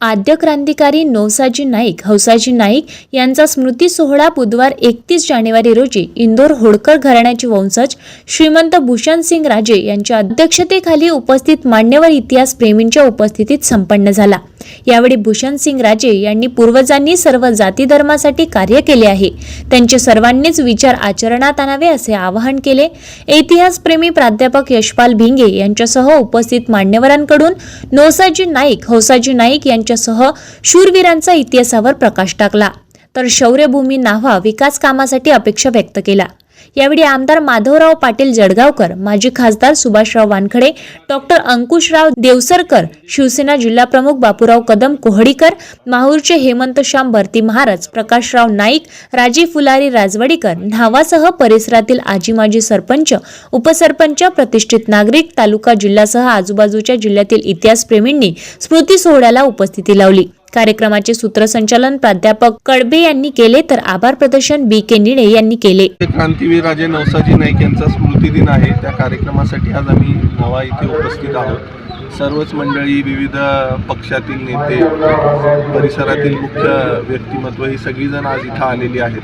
आद्य क्रांतिकारी नौसाजी नाईक हौसाजी नाईक यांचा स्मृती सोहळा बुधवार एकतीस जानेवारी रोजी इंदोर होडकर घराण्याचे वंशज श्रीमंत भूषण सिंग राजे यांच्या अध्यक्षतेखाली उपस्थित मान्यवर इतिहास प्रेमींच्या उपस्थितीत संपन्न झाला. यावेळी भूषण सिंग राजे यांनी पूर्वजांनी सर्व जाती धर्मासाठी कार्य केले आहे. त्यांचे सर्वांनीच विचार आचरणात आणावे असे आवाहन केले. इतिहासप्रेमी प्राध्यापक यशपाल भिंगे यांच्यासह उपस्थित मान्यवरांकडून नौसाजी नाईक हौसाजी नाईक यांच्यासह शूरवीरांचा इतिहासावर प्रकाश टाकला. तर शौर्यभूमी नाव्हा विकास कामासाठी अपेक्षा व्यक्त केला यावेळी आमदार माधवराव पाटील जळगावकर माजी खासदार सुभाषराव वानखडे डॉक्टर अंकुशराव देवसरकर शिवसेना जिल्हाप्रमुख बापूराव कदम कोहडीकर माहूरचे हेमंत श्याम भरती महाराज प्रकाशराव नाईक राजी फुलारी राजवाडीकर न्हावासह परिसरातील आजी माजी सरपंच उपसरपंच प्रतिष्ठित नागरिक तालुका जिल्हासह आजूबाजूच्या जिल्ह्यातील इतिहासप्रेमींनी स्मृती सोहळ्याला उपस्थिती लावली. कार्यक्रमाचे सूत्रसंचालन प्राध्यापक कडबे यांनी केले तर आभार प्रदर्शन बी के निळे यांनी केले. क्रांतीवीर राजे नवसाजी नाईक यांचा स्मृती दिन आहे. त्या कार्यक्रमासाठी आज आम्ही नवा इथे उपस्थित आहोत. सर्वच मंडळी विविध पक्षातील नेते परिसरातील मुख्य व्यक्तिमत्व ही सगळीजण आज इथं आलेली आहेत.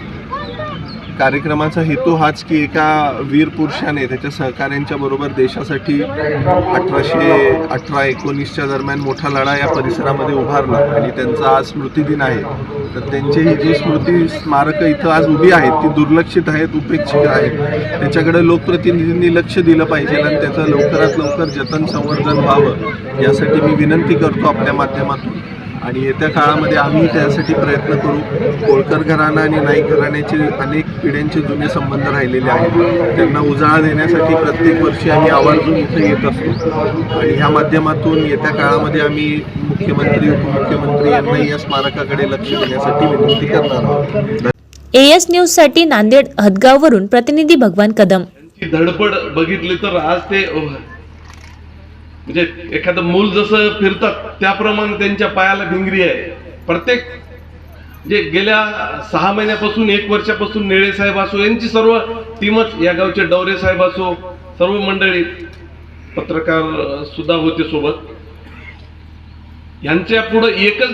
कार्यक्रमाचा हेतू हाच की एका वीर पुरुषाने त्याच्या सहकाऱ्यांच्या बरोबर देशासाठी अठराशे अठरा एकोणीसच्या दरम्यान मोठा लढा या परिसरामध्ये उभारला. आणि त्यांचा आज स्मृतिदिन आहे. तर त्यांची ही जी स्मृती स्मारकं इथं आज उभी आहेत ती दुर्लक्षित आहेत उपेक्षित आहेत. त्याच्याकडे लोकप्रतिनिधींनी लक्ष दिलं पाहिजे आणि त्याचं लवकरात लवकर जतन संवर्धन व्हावं यासाठी मी विनंती करतो आपल्या माध्यमातून. आणि येत्या काळामध्ये आम्ही त्यासाठी प्रयत्न करू. कोळकर घराणं आणि नाईक घराण्याचे अनेक पिढ्यांचे जुने संबंध राहिलेले आहेत. त्यांना उजाळा देण्यासाठी प्रत्येक वर्षी आम्ही आवर्जून इथे येत असतो. आणि ह्या माध्यमातून येत्या काळामध्ये आम्ही मुख्यमंत्री उपमुख्यमंत्री यांनाही या स्मारकाकडे लक्ष देण्यासाठी विनंती करणार आहोत. एएस न्यूजसाठी नांदेड हदगाववरून प्रतिनिधी भगवान कदम. धडपड बघितली तर आज ते म्हणजे एखादं मूल जसं फिरतात त्याप्रमाणे त्यांच्या पायाला भिंगरी आहे. प्रत्येक जे गेल्या सहा महिन्यापासून एक वर्षापासून निळे साहेब असो यांची सर्व टीमच या गावचे डवरे साहेब असो सर्व मंडळी पत्रकार सुद्धा होते सोबत. यांच्या पुढे एकच